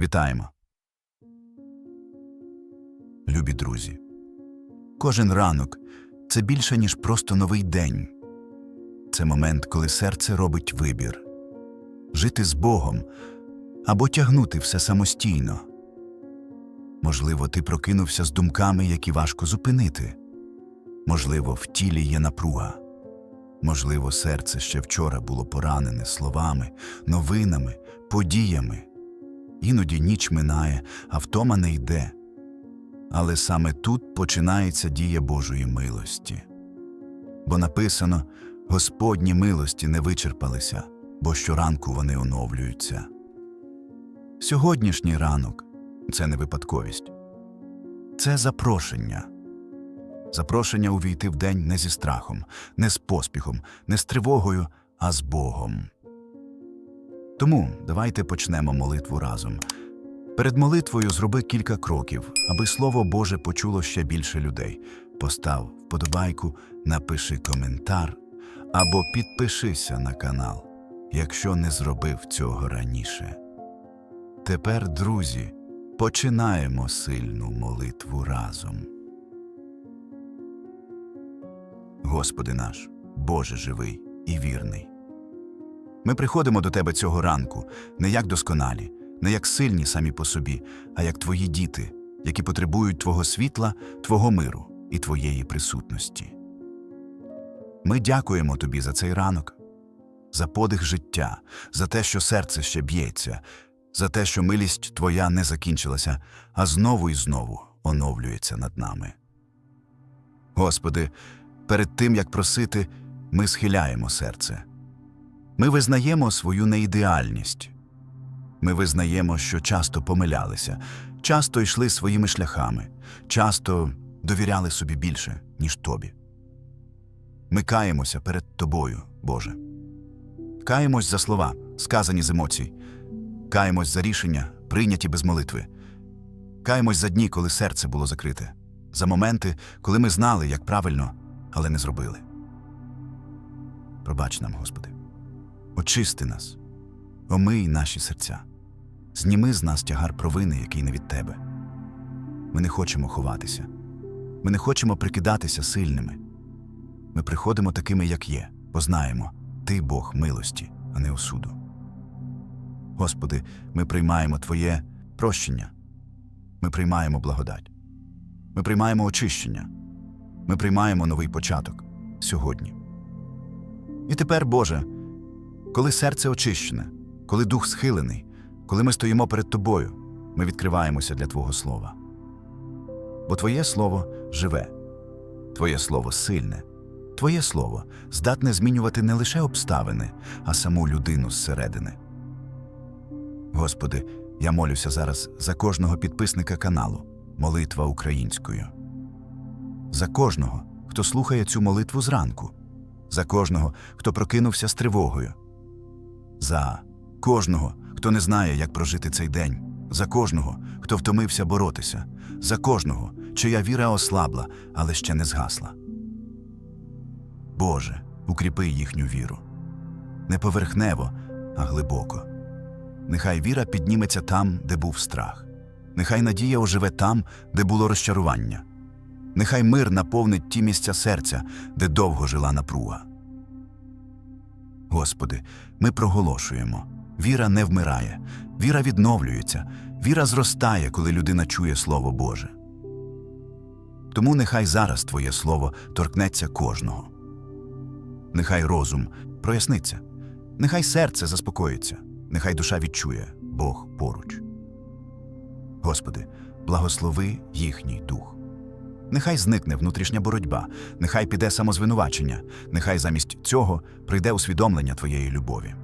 Вітаємо. Любі друзі. Кожен ранок це більше, ніж просто новий день. Це момент, коли серце робить вибір жити з Богом або тягнути все самостійно. Можливо, ти прокинувся з думками, які важко зупинити. Можливо, в тілі є напруга. Можливо, серце ще вчора було поранене словами, новинами, подіями. Іноді ніч минає, а втома не йде. Але саме тут починається дія Божої милості. Бо написано Господні милості не вичерпалися, бо щоранку вони оновлюються. Сьогоднішній ранок це не випадковість, це запрошення. Запрошення увійти в день не зі страхом, не з поспіхом, не з тривогою, а з Богом. Тому давайте почнемо молитву разом. Перед молитвою зроби кілька кроків, аби Слово Боже почуло ще більше людей. Постав вподобайку, напиши коментар або підпишися на канал, якщо не зробив цього раніше. Тепер, друзі, починаємо сильну молитву разом. Господи наш, Боже живий і вірний. Ми приходимо до Тебе цього ранку не як досконалі, не як сильні самі по собі, а як Твої діти, які потребують Твого світла, Твого миру і Твоєї присутності. Ми дякуємо Тобі за цей ранок, за подих життя, за те, що серце ще б'ється, за те, що милість Твоя не закінчилася, а знову і знову оновлюється над нами. Господи, перед тим як просити, ми схиляємо серце. Ми визнаємо свою неідеальність. Ми визнаємо, що часто помилялися, часто йшли своїми шляхами, часто довіряли собі більше, ніж тобі. Ми каємося перед тобою, Боже. Каємось за слова, сказані з емоцій, каємось за рішення, прийняті без молитви. Каємось за дні, коли серце було закрите, за моменти, коли ми знали, як правильно, але не зробили. Пробач нам, Господи. Очисти нас, омий наші серця, зніми з нас тягар провини, який не від Тебе. Ми не хочемо ховатися, ми не хочемо прикидатися сильними. Ми приходимо такими, як є, бо знаємо, Ти Бог милості, а не осуду. Господи, ми приймаємо Твоє прощення, ми приймаємо благодать, ми приймаємо очищення, ми приймаємо новий початок сьогодні. І тепер, Боже, коли серце очищене, коли дух схилений, коли ми стоїмо перед Тобою, ми відкриваємося для Твого Слова. Бо Твоє Слово живе, Твоє Слово сильне, Твоє Слово здатне змінювати не лише обставини, а саму людину зсередини. Господи, я молюся зараз за кожного підписника каналу Молитва українською. За кожного, хто слухає цю молитву зранку, за кожного, хто прокинувся з тривогою, за кожного, хто не знає, як прожити цей день, за кожного, хто втомився боротися, за кожного, чия віра ослабла, але ще не згасла. Боже, укріпи їхню віру. Не поверхнево, а глибоко. Нехай віра підніметься там, де був страх. Нехай надія оживе там, де було розчарування. Нехай мир наповнить ті місця серця, де довго жила напруга. Господи, ми проголошуємо віра не вмирає, віра відновлюється, віра зростає, коли людина чує Слово Боже. Тому нехай зараз Твоє Слово торкнеться кожного. Нехай розум проясниться, нехай серце заспокоїться, нехай душа відчує Бог поруч. Господи, благослови їхній дух. Нехай зникне внутрішня боротьба, нехай піде самозвинувачення, нехай замість цього прийде усвідомлення Твоєї любові.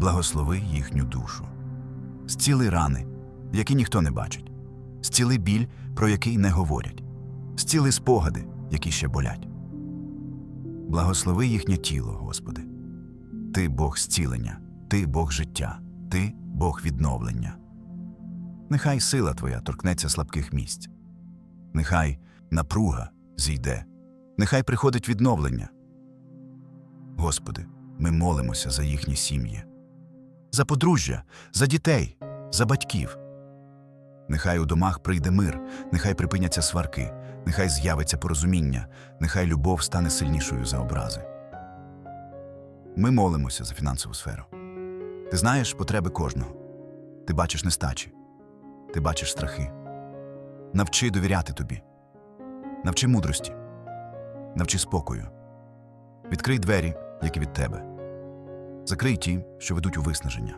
Благослови їхню душу, зціли рани, які ніхто не бачить, зціли біль, про який не говорять, зціли спогади, які ще болять. Благослови їхнє тіло, Господи. Ти Бог зцілення, Ти Бог життя, Ти Бог відновлення. Нехай сила Твоя торкнеться слабких місць. Нехай напруга зійде, нехай приходить відновлення. Господи, ми молимося за їхні сім'ї, за подружжя, за дітей, за батьків. Нехай у домах прийде мир, нехай припиняться сварки, нехай з'явиться порозуміння, нехай любов стане сильнішою за образи. Ми молимося за фінансову сферу. Ти знаєш потреби кожного. Ти бачиш нестачі, ти бачиш страхи. Навчи довіряти тобі, навчи мудрості, навчи спокою. Відкрий двері, які від тебе. Закрий ті, що ведуть у виснаження.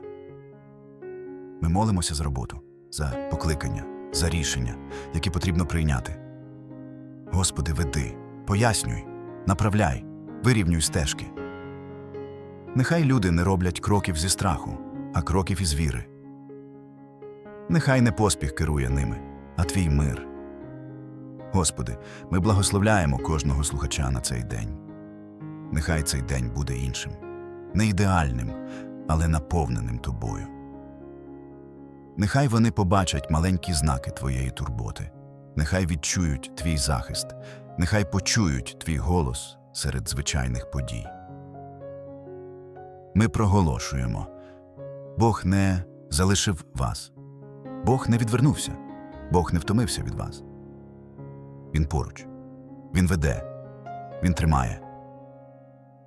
Ми молимося за роботу, за покликання, за рішення, які потрібно прийняти. Господи, веди, пояснюй, направляй, вирівнюй стежки. Нехай люди не роблять кроків зі страху, а кроків із віри. Нехай не поспіх керує ними, а твій мир. Господи, ми благословляємо кожного слухача на цей день. Нехай цей день буде іншим, не ідеальним, але наповненим тобою. Нехай вони побачать маленькі знаки твоєї турботи, нехай відчують твій захист, нехай почують твій голос серед звичайних подій. Ми проголошуємо Бог не залишив вас, Бог не відвернувся, Бог не втомився від вас. Він поруч, Він веде, Він тримає.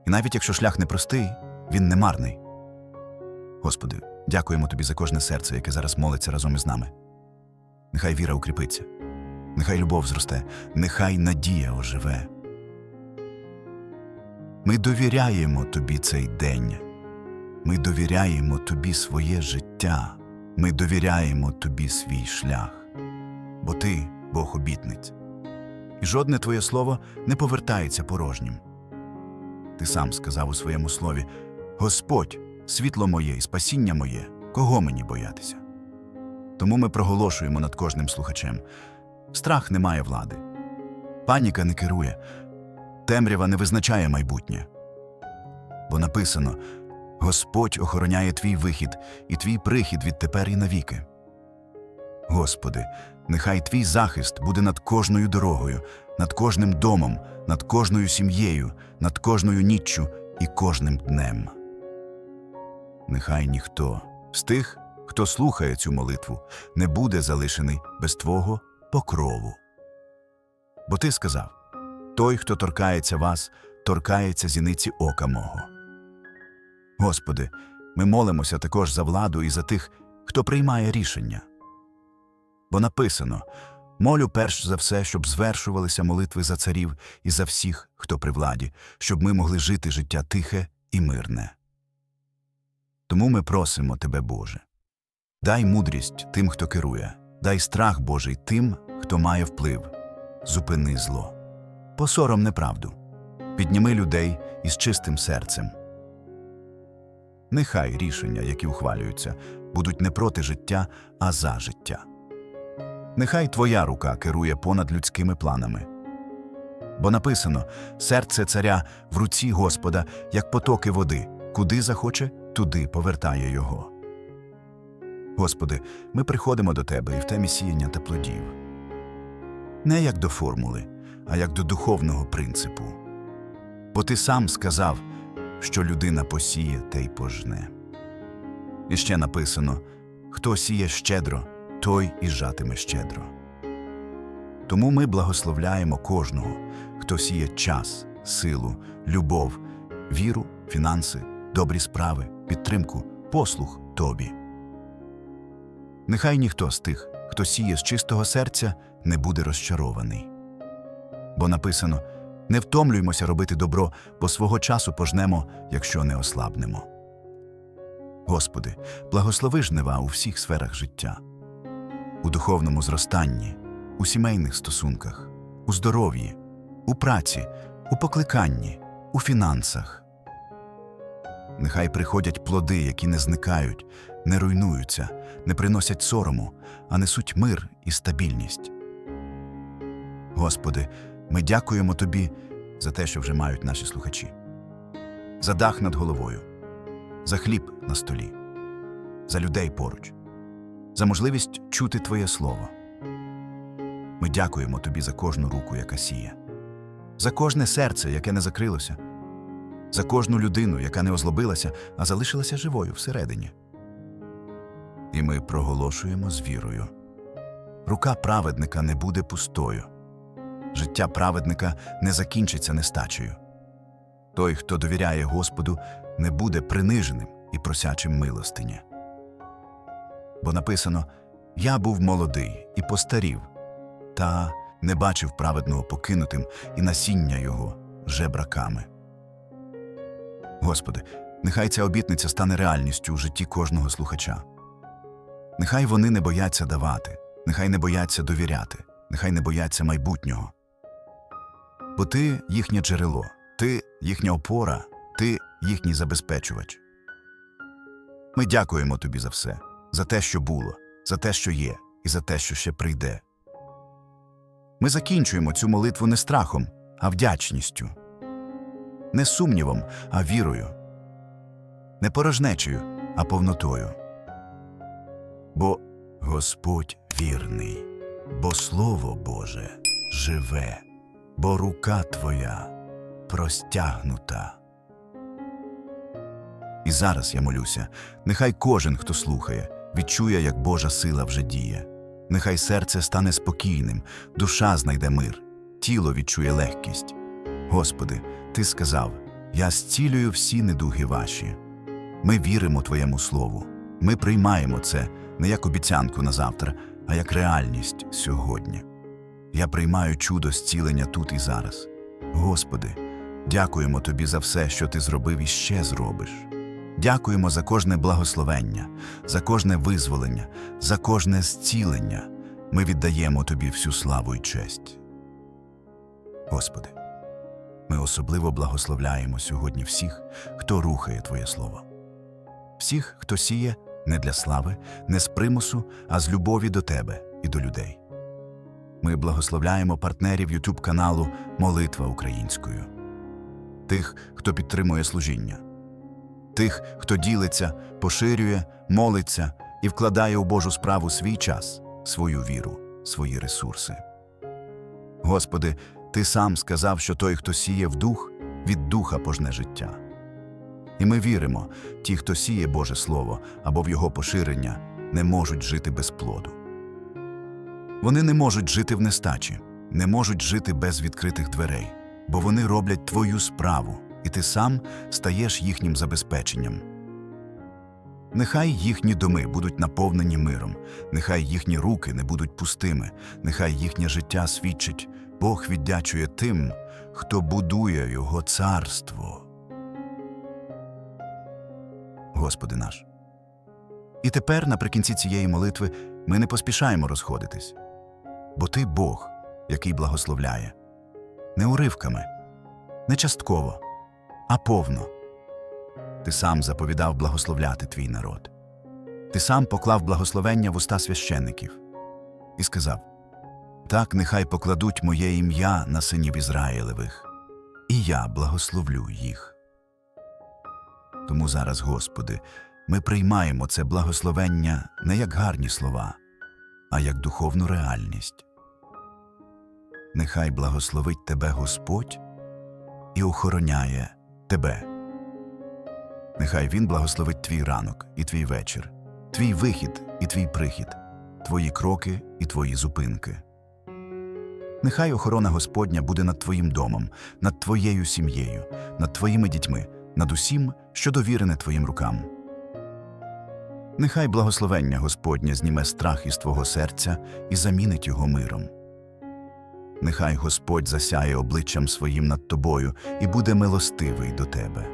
І навіть якщо шлях непростий, він не марний. Господи, дякуємо Тобі за кожне серце, яке зараз молиться разом із нами. Нехай віра укріпиться, нехай любов зросте, нехай надія оживе. Ми довіряємо Тобі цей день. Ми довіряємо Тобі своє життя. Ми довіряємо Тобі свій шлях. Бо Ти Бог обітниць. І жодне Твоє слово не повертається порожнім. Ти сам сказав у своєму слові: Господь, світло моє і спасіння моє, кого мені боятися? Тому ми проголошуємо над кожним слухачем: страх не має влади, паніка не керує, темрява не визначає майбутнє. Бо написано: Господь охороняє твій вихід і твій прихід відтепер і навіки. Господи, нехай твій захист буде над кожною дорогою, над кожним домом, над кожною сім'єю, над кожною ніччю і кожним днем. Нехай ніхто з тих, хто слухає цю молитву, не буде залишений без Твого покрову. Бо ти сказав той, хто торкається вас, торкається зіниці ока мого. Господи, ми молимося також за владу і за тих, хто приймає рішення. Бо написано молю перш за все, щоб звершувалися молитви за царів і за всіх, хто при владі, щоб ми могли жити життя тихе і мирне. Тому ми просимо Тебе, Боже. Дай мудрість тим, хто керує, дай страх Божий тим, хто має вплив. Зупини зло. Посором неправду. Підніми людей із чистим серцем. Нехай рішення, які ухвалюються, будуть не проти життя, а за життя. Нехай Твоя рука керує понад людськими планами. Бо написано серце царя в руці Господа, як потоки води, куди захоче, туди повертає його. Господи, ми приходимо до Тебе і в темі сіяння та плодів. Не як до формули, а як до духовного принципу. Бо ти сам сказав, що людина посіє те й пожне. І ще написано хто сіє щедро, той і жатиме щедро. Тому ми благословляємо кожного, хто сіє час, силу, любов, віру, фінанси, добрі справи, підтримку, послух тобі. Нехай ніхто з тих, хто сіє з чистого серця, не буде розчарований. Бо написано не втомлюймося робити добро, бо свого часу пожнемо, якщо не ослабнемо. Господи, благослови жнива у всіх сферах життя, у духовному зростанні, у сімейних стосунках, у здоров'ї, у праці, у покликанні, у фінансах. Нехай приходять плоди, які не зникають, не руйнуються, не приносять сорому, а несуть мир і стабільність. Господи, ми дякуємо Тобі за те, що вже мають наші слухачі, за дах над головою, за хліб на столі, за людей поруч, за можливість чути Твоє Слово. Ми дякуємо Тобі за кожну руку, яка сіє, за кожне серце, яке не закрилося, за кожну людину, яка не озлобилася, а залишилася живою всередині. І ми проголошуємо з вірою. Рука праведника не буде пустою. Життя праведника не закінчиться нестачею. Той, хто довіряє Господу, не буде приниженим і просячим милостині. Бо написано Я був молодий і постарів, та не бачив праведного покинутим і насіння його жебраками. Господи, нехай ця обітниця стане реальністю у житті кожного слухача. Нехай вони не бояться давати, нехай не бояться довіряти, нехай не бояться майбутнього. Бо ти їхнє джерело, ти їхня опора, ти їхній забезпечувач. Ми дякуємо тобі за все, за те, що було, за те, що є, і за те, що ще прийде. Ми закінчуємо цю молитву не страхом, а вдячністю, не сумнівом, а вірою, не порожнечею, а повнотою. Бо Господь вірний, бо Слово Боже живе, бо рука Твоя простягнута. І зараз я молюся, нехай кожен, хто слухає, відчує, як Божа сила вже діє. Нехай серце стане спокійним, душа знайде мир, тіло відчує легкість. Господи, Ти сказав: Я зцілюю всі недуги ваші. Ми віримо Твоєму Слову. Ми приймаємо це не як обіцянку на завтра, а як реальність сьогодні. Я приймаю чудо зцілення тут і зараз. Господи, дякуємо Тобі за все, що Ти зробив і ще зробиш. Дякуємо за кожне благословення, за кожне визволення, за кожне зцілення. Ми віддаємо Тобі всю славу і честь. Господи, ми особливо благословляємо сьогодні всіх, хто рухає Твоє Слово. Всіх, хто сіє не для слави, не з примусу, а з любові до Тебе і до людей. Ми благословляємо партнерів YouTube каналу Молитва українською, тих, хто підтримує служіння, тих, хто ділиться, поширює, молиться і вкладає у Божу справу свій час, свою віру, свої ресурси. Господи, Ти сам сказав, що той, хто сіє в дух, від духа пожне життя. І ми віримо, ті, хто сіє Боже Слово або в його поширення, не можуть жити без плоду. Вони не можуть жити в нестачі, не можуть жити без відкритих дверей, бо вони роблять твою справу, і ти сам стаєш їхнім забезпеченням. Нехай їхні доми будуть наповнені миром, нехай їхні руки не будуть пустими, нехай їхнє життя свідчить, Бог віддячує тим, хто будує його царство. Господи наш. І тепер, наприкінці цієї молитви, ми не поспішаємо розходитись, бо Ти Бог, який благословляє, не уривками, не частково, а повно. Ти сам заповідав благословляти твій народ. Ти сам поклав благословення в уста священників і сказав: Так нехай покладуть моє ім'я на синів Ізраїлевих, і я благословлю їх. Тому зараз, Господи, ми приймаємо це благословення не як гарні слова, а як духовну реальність. Нехай благословить тебе Господь і охороняє тебе. Нехай Він благословить твій ранок і твій вечір, твій вихід і твій прихід, твої кроки і твої зупинки. Нехай охорона Господня буде над твоїм домом, над твоєю сім'єю, над твоїми дітьми, над усім, що довірене твоїм рукам. Нехай благословення Господнє зніме страх із твого серця і замінить його миром. Нехай Господь засяє обличчям своїм над тобою і буде милостивий до тебе.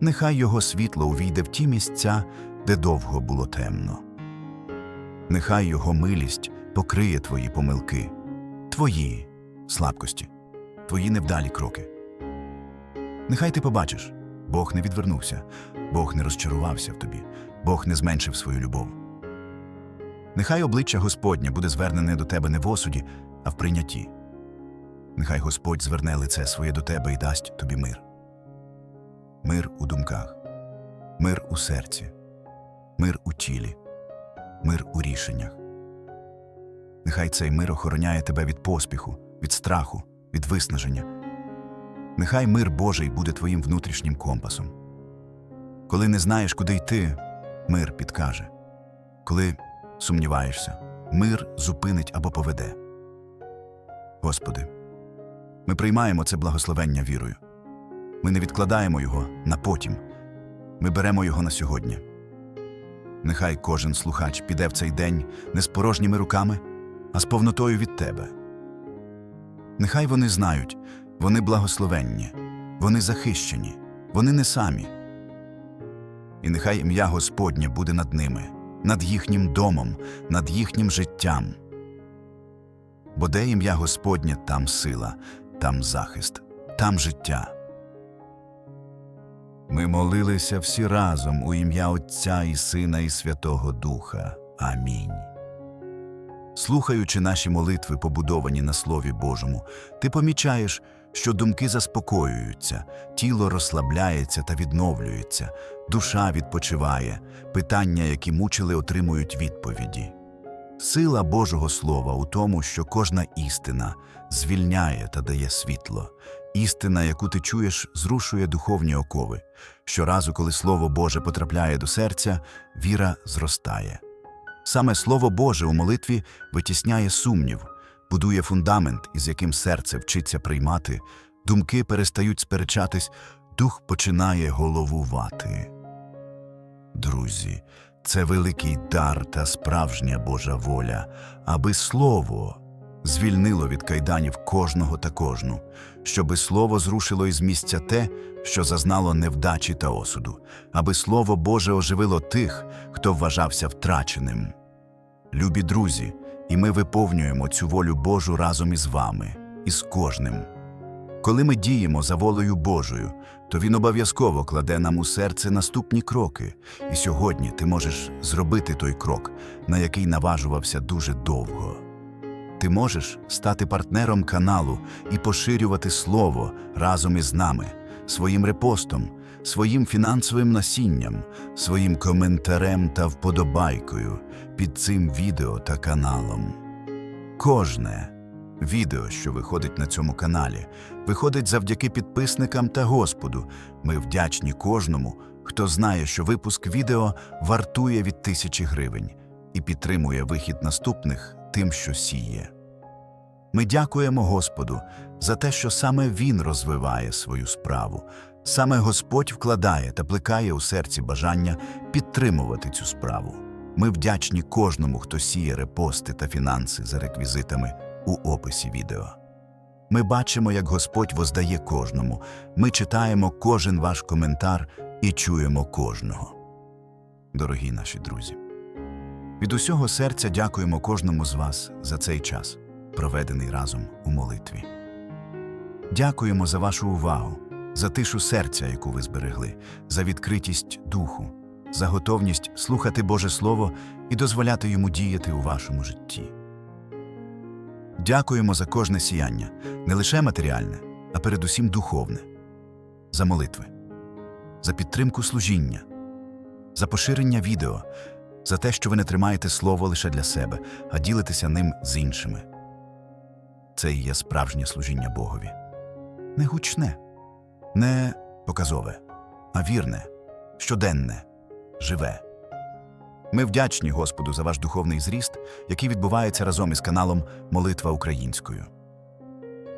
Нехай його світло увійде в ті місця, де довго було темно. Нехай його милість покриє твої помилки, твої слабкості, твої невдалі кроки. Нехай ти побачиш, Бог не відвернувся, Бог не розчарувався в тобі, Бог не зменшив свою любов. Нехай обличчя Господнє буде звернене до тебе не в осуді, а в прийнятті. Нехай Господь зверне лице своє до тебе і дасть тобі мир. Мир у думках, мир у серці, мир у тілі, мир у рішеннях. Нехай цей мир охороняє тебе від поспіху, від страху, від виснаження. Нехай мир Божий буде твоїм внутрішнім компасом. Коли не знаєш, куди йти, мир підкаже. Коли сумніваєшся, мир зупинить або поведе. Господи, ми приймаємо це благословення вірою. Ми не відкладаємо його на потім. Ми беремо його на сьогодні. Нехай кожен слухач піде в цей день не з порожніми руками, а з повнотою від Тебе. Нехай вони знають, вони благословенні, вони захищені, вони не самі. І нехай ім'я Господнє буде над ними, над їхнім домом, над їхнім життям. Бо де ім'я Господнє, там сила, там захист, там життя. Ми молилися всі разом у ім'я Отця і Сина і Святого Духа. Амінь. Слухаючи наші молитви, побудовані на Слові Божому, ти помічаєш, що думки заспокоюються, тіло розслабляється та відновлюється, душа відпочиває, питання, які мучили, отримують відповіді. Сила Божого Слова у тому, що кожна істина звільняє та дає світло. Істина, яку ти чуєш, зрушує духовні окови. Щоразу, коли Слово Боже потрапляє до серця, віра зростає. Саме Слово Боже у молитві витісняє сумнів, будує фундамент, із яким серце вчиться приймати, думки перестають сперечатись, дух починає головувати. Друзі, це великий дар та справжня Божа воля, аби Слово звільнило від кайданів кожного та кожну, щоби Слово зрушило із місця те, що зазнало невдачі та осуду, аби Слово Боже оживило тих, хто вважався втраченим. Любі друзі, і ми виповнюємо цю волю Божу разом із вами, із кожним. Коли ми діємо за волею Божою, то Він обов'язково кладе нам у серце наступні кроки, і сьогодні ти можеш зробити той крок, на який наважувався дуже довго. Ти можеш стати партнером каналу і поширювати слово разом із нами, своїм репостом, своїм фінансовим насінням, своїм коментарем та вподобайкою під цим відео та каналом. Кожне відео, що виходить на цьому каналі, виходить завдяки підписникам та Господу. Ми вдячні кожному, хто знає, що випуск відео вартує від тисячі гривень і підтримує вихід наступних тим, що сіє. Ми дякуємо Господу за те, що саме Він розвиває свою справу, саме Господь вкладає та плекає у серці бажання підтримувати цю справу. Ми вдячні кожному, хто сіє репости та фінанси за реквізитами у описі відео. Ми бачимо, як Господь воздає кожному. Ми читаємо кожен ваш коментар і чуємо кожного. Дорогі наші друзі, від усього серця дякуємо кожному з вас за цей час, проведений разом у молитві. Дякуємо за вашу увагу, за тишу серця, яку ви зберегли, за відкритість духу, за готовність слухати Боже Слово і дозволяти йому діяти у вашому житті. Дякуємо за кожне сіяння, не лише матеріальне, а передусім духовне, за молитви, за підтримку служіння, за поширення відео, за те, що ви не тримаєте слово лише для себе, а ділитеся ним з іншими. Це і є справжнє служіння Богові. Не гучне, не показове, а вірне, щоденне, живе. Ми вдячні Господу за ваш духовний зріст, який відбувається разом із каналом Молитва українською.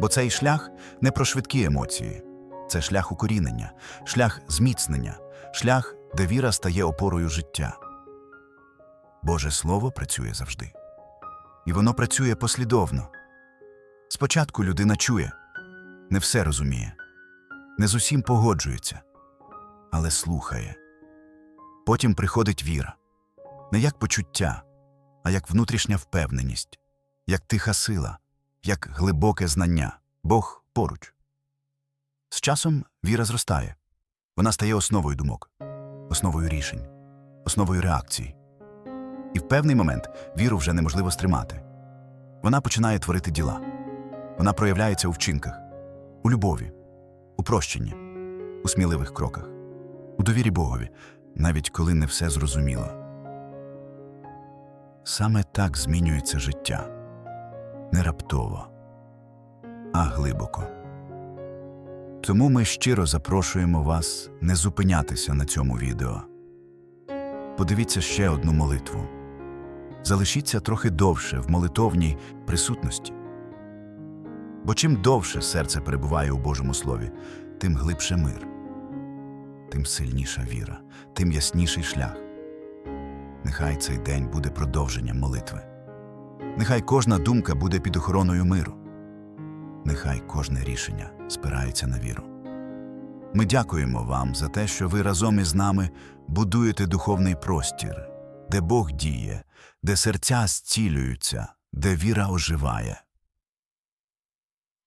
Бо цей шлях не про швидкі емоції, це шлях укорінення, шлях зміцнення, шлях, де віра стає опорою життя. Боже Слово працює завжди. І воно працює послідовно. Спочатку людина чує, не все розуміє, не з усім погоджується, але слухає. Потім приходить віра не як почуття, а як внутрішня впевненість, як тиха сила, як глибоке знання, Бог поруч. З часом віра зростає, вона стає основою думок, основою рішень, основою реакцій. І в певний момент віру вже неможливо стримати. Вона починає творити діла, вона проявляється у вчинках, у любові, у прощенні, у сміливих кроках, у довірі Богові, навіть коли не все зрозуміло. Саме так змінюється життя не раптово, а глибоко. Тому ми щиро запрошуємо вас не зупинятися на цьому відео. подивіться ще одну молитву. Залишіться трохи довше в молитовній присутності. Бо чим довше серце перебуває у Божому Слові, тим глибше мир, тим сильніша віра, тим ясніший шлях. Нехай цей день буде продовженням молитви. Нехай кожна думка буде під охороною миру. Нехай кожне рішення спирається на віру. Ми дякуємо вам за те, що ви разом із нами будуєте духовний простір, де Бог діє, де серця зцілюються, де віра оживає.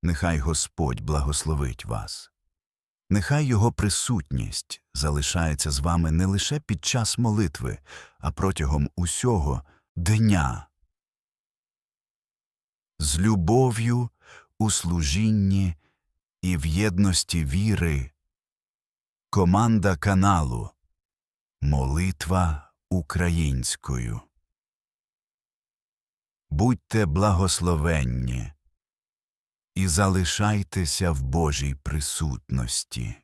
Нехай Господь благословить вас. Нехай Його присутність залишається з вами не лише під час молитви, а протягом усього дня. З любов'ю у служінні і в єдності віри. Команда каналу Молитва українською. Будьте благословенні і залишайтеся в Божій присутності.